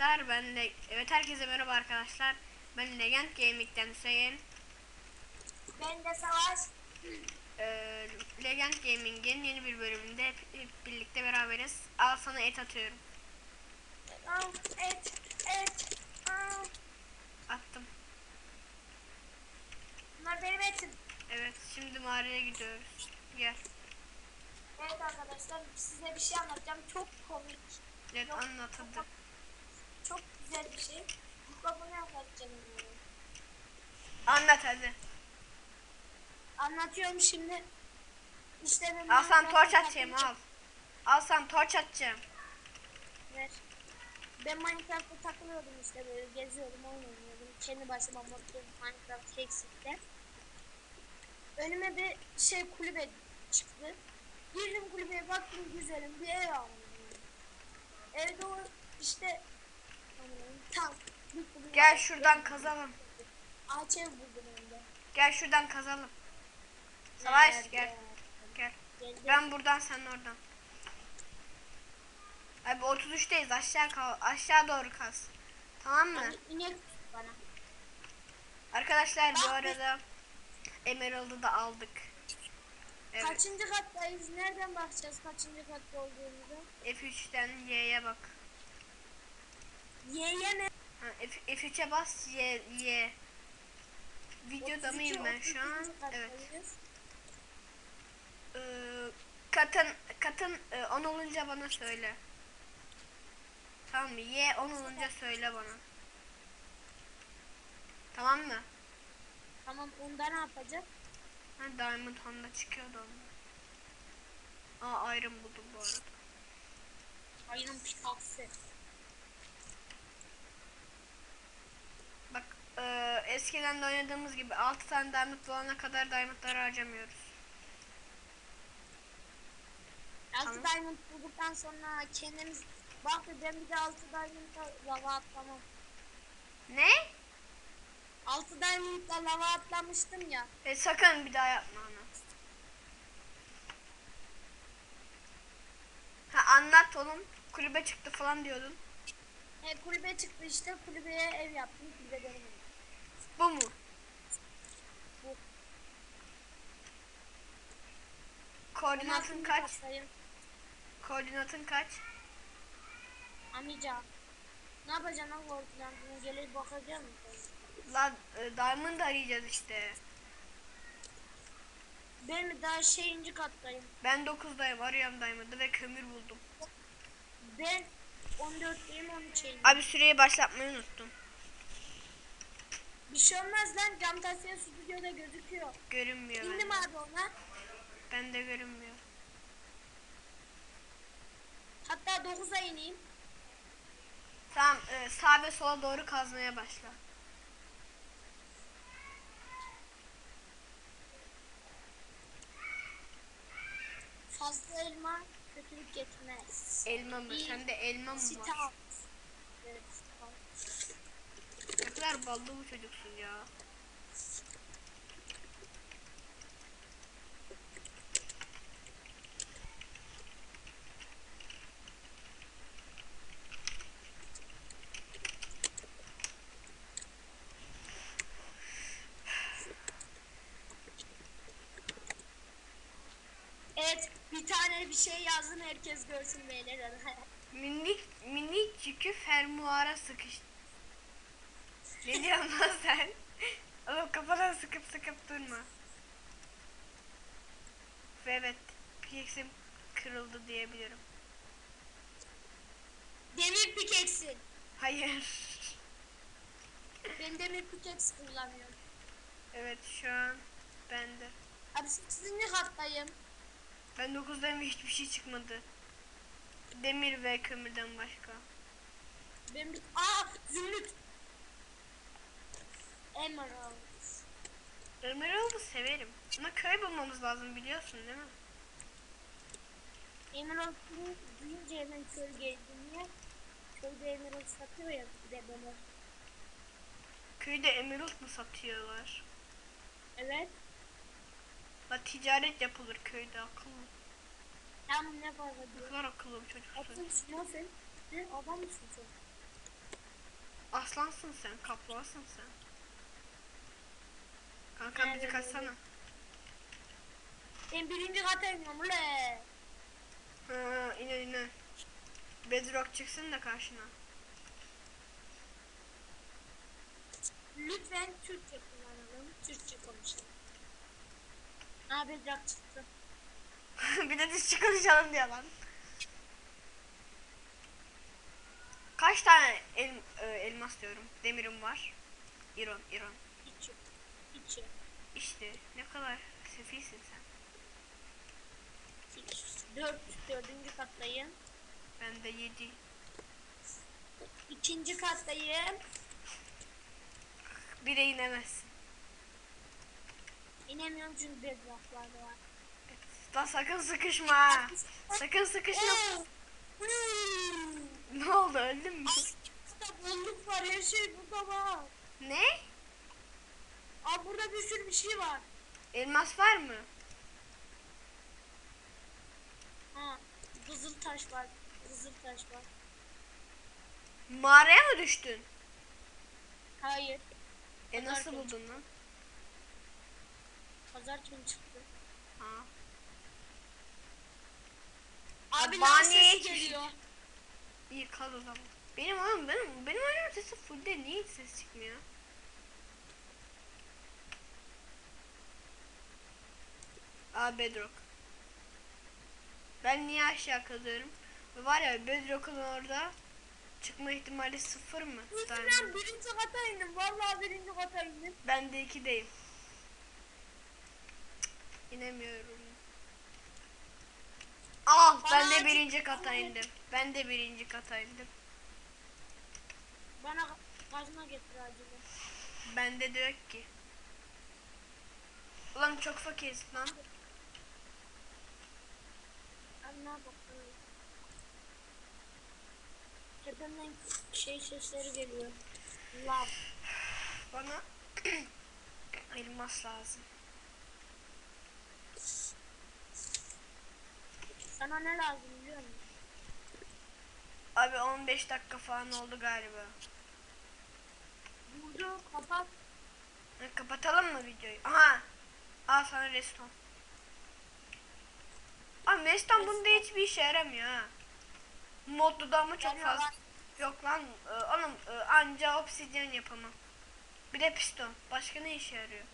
arkadaşlar. Ben de evet herkese merhaba arkadaşlar. Ben Legend Gaming'den Hüseyin. Ben de savaş. Ee, Legend Gaming'in yeni bir bölümünde hep, hep birlikte beraberiz. Al sana et atıyorum. Al, et, et. Al. Attım. Bunlar benim etim. Evet şimdi mağaraya gidiyoruz. Gel. Evet arkadaşlar size bir şey anlatacağım. Çok komik. Evet Yok, anlat hadi. Çok güzel bir şey. Mustafa bunu anlatacağım. Anlat hadi. Anlatıyorum şimdi. İşte ben Al Minecraft'ta torç atayım al. Al sana torç atacağım. Ver. Ben Minecraft'ta takılıyordum işte böyle geziyordum oynuyordum. Kendi başıma modlu Minecraft Hexit'te. Önüme bir şey kulübe çıktı. Girdim kulübeye baktım güzelim bir ev aldım. Evde o işte Gel şuradan kazalım. Ağaç ev buldum önde. Gel şuradan kazalım. Savaş gel. Gel. Ben buradan sen oradan. Abi 33'teyiz aşağı kal aşağı doğru kaz. Tamam mı? İnek bana. Arkadaşlar bu Bak, arada Emerald'ı da aldık. Evet. Kaçıncı kattayız? Nereden bakacağız kaçıncı katta olduğumuzu? F3'ten Y'ye bak. Y'ye mi? Ha, F, F3'e bas Y Y. Videoda 32, mıyım ben şu an? 38. Evet. Ee, katın katın e, 10 olunca bana söyle. Tamam mı? Y 10 olunca söyle bana. Tamam mı? Tamam onda ne yapacak? Ha, Diamond Honda çıkıyordu onda. Aa Iron buldum bu arada. Ayının pikaksı. Bak e, eskiden de oynadığımız gibi 6 tane diamond bulana kadar diamondları harcamıyoruz. Altı diamond bulduktan sonra kendimiz bak ben bir de altı diamondla lava atlamam. Ne? Altı diamondla lava atlamıştım ya. E, sakın bir daha yapma onu. Ha anlat oğlum. Kulübe çıktı falan diyordun. E, kulübe çıktı işte kulübeye ev yaptım. Kulübe evim. Bu mu? Bu. Koordinatın kaç? Koordinatın kaç? Amica. Ne yapacaksın lan koordinatına gelip bakacak mısın? Lan e, diamond arayacağız işte. Ben daha şeyinci kattayım. Ben 9'dayım arıyorum diamond'ı ve kömür buldum. Ben 14'teyim 13'eyim. Abi süreyi başlatmayı unuttum. Bir şey olmaz lan Camtasia stüdyoda gözüküyor. Görünmüyor İndim bende. abi ona. Bende görünmüyor. Hatta 9'a ineyim. Tamam e, sağ ve sola doğru kazmaya başla. Fazla elma kötülük getirmez. Elma mı? İyi. Sende elma mı var? Ne kadar ballı bu çocuksun ya. Evet bir tane bir şey yazdım herkes görsün beyler. Minik minik yükü fermuara sıkış. Ne diyorsun lan sen? Oğlum kafadan sıkıp sıkıp durma. Ve evet, pixim kırıldı diyebilirim. demir pikeksin. Hayır. Ben demir pikeks kullanıyorum. evet şu an bende. Abi sizinci kattayım. Ben 9'dayım ve hiçbir şey çıkmadı. Demir ve kömürden başka. Ben bir... Aa zümrüt. Emerald. Emerald'ı severim. Ama köy bulmamız lazım biliyorsun değil mi? Emerald duyunca hemen köy geldim ya. Köyde Emerald satıyor ya bir de böyle. Köyde emerald mı satıyorlar? Evet. La ticaret yapılır köyde akıllı. Tam ne fazla Ne diyor. kadar akıllı bir çocuksun. Atın şuna sen. Ne adam mısın sen? Aslansın sen, kapluğasın sen. Kanka bizi Evet, kaçsana. Ben birinci kata iniyorum ule. Ha, ine ine. Bedrock çıksın da karşına. Lütfen Türkçe kullanalım. Türkçe konuşalım. Ha bedrak çıktı. bir de düz çıkaracağım diye lan. Kaç tane el, e, elmas diyorum. Demirim var. İron, İron. Hiç yok. İşte ne kadar sefilsin sen. Hiç. Dört. Dördüncü kattayım. Ben de yedi. İkinci kattayım. Bire inemezsin. İnemiyorum çünkü bedraklar var. Lan sakın sıkışma. Sakın sıkışma. ne oldu öldün mü? Burada bolluk var. Her şey burada var. Ne? Aa burada bir sürü bir şey var. Elmas var mı? Ha. Kızıl taş var. Kızıl taş var. Mağaraya mı düştün? Hayır. E nasıl Pazar buldun lan? Pazar günü çıktı. Ha. Abi lan ses geliyor. İyi kal o zaman. Benim oğlum benim benim oyunum sesi full de niye hiç ses çıkmıyor? Aa Bedrock. Ben niye aşağı kazıyorum? Var ya Bedrock'un orada çıkma ihtimali sıfır mı? Ben Diamond. birinci kata indim. Vallahi birinci kata indim. Ben de ikideyim. İnemiyorum. Ben Bana de acı- birinci kata indim. Ben de birinci kata indim. Bana kazma getir acaba. Bende de yok ki. Ulan çok fakiriz lan. Ne yapalım? Tepemden şey sesleri geliyor. Lav. Bana elmas lazım. Sana ne lazım biliyor musun? Abi 15 dakika falan oldu galiba. Burada kapat. Kapatalım mı videoyu? Aha. Al sana reston. Abi reston bunda hiçbir işe yaramıyor ha. Modda ama çok Yarıyor fazla. Yok lan e, oğlum e, anca obsidyen yapamam. Bir de piston. Başka ne işe yarıyor?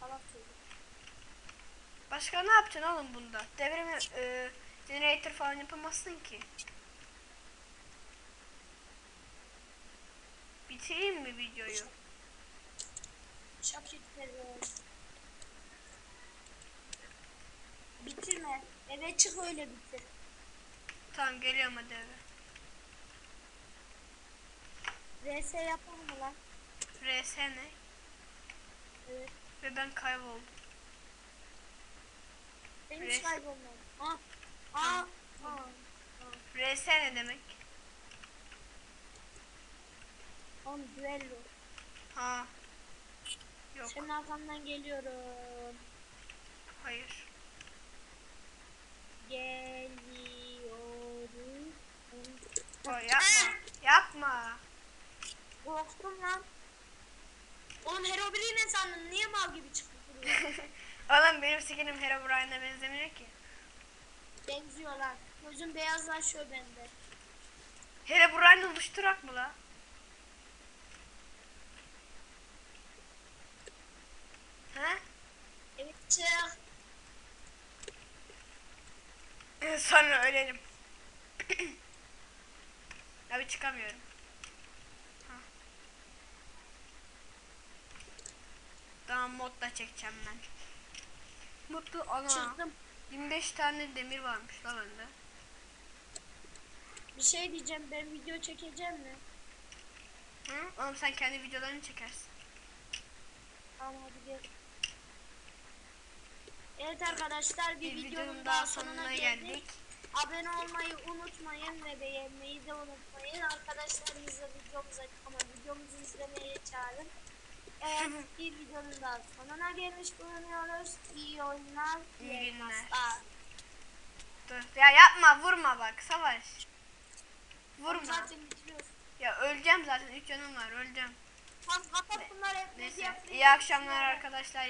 Salak çocuk. Başka ne yapacaksın oğlum bunda? Devrim e, generator falan yapamazsın ki. Bitireyim mi videoyu? Şakirtleri. Bitirme. Eve çık öyle bitir. Tamam geliyorum hadi eve. RS yapalım mı lan? RS ne? Evet. Ve ben kayboldum. Benim RS. hiç kaybolmadı. Ha. Ha. Ha. RS ne demek? Oğlum düello. Ha. Yok. Senin arkamdan geliyorum. Hayır. Geliyorum. O yapma. Yapma. Korktum lan. Oğlum Herobrine ne sandın? Niye mal gibi çıktı? Oğlum benim skinim Herobrine'e benzemiyor ki. Benziyor lan. Gözüm beyazlaşıyor bende. Herobrine oluşturak mı la? He? Evet çık. Sonra ölelim. Abi çıkamıyorum. Ha. Tamam mod da çekeceğim ben. Mutlu ana. Çıktım. 25 tane demir varmış la bende. Bir şey diyeceğim. Ben video çekeceğim mi? Hı? Oğlum sen kendi videolarını çekersin. Tamam hadi gel. Evet arkadaşlar bir, Bir videonun daha sonuna geldik. geldik. Abone olmayı unutmayın ve beğenmeyi de unutmayın. Arkadaşlarınızla videomuza ama videomuzu izlemeye çağırın. Evet bir videonun daha sonuna gelmiş bulunuyoruz. İyi oyunlar. İyi günler. elmaslar. Dur. Ya yapma vurma bak savaş. Tamam, Vurma. Zaten bitiriyoruz. öleceğim zaten 3 canım var öleceğim. Tam kapat bunları hep Neyse iyi akşamlar arkadaşlar.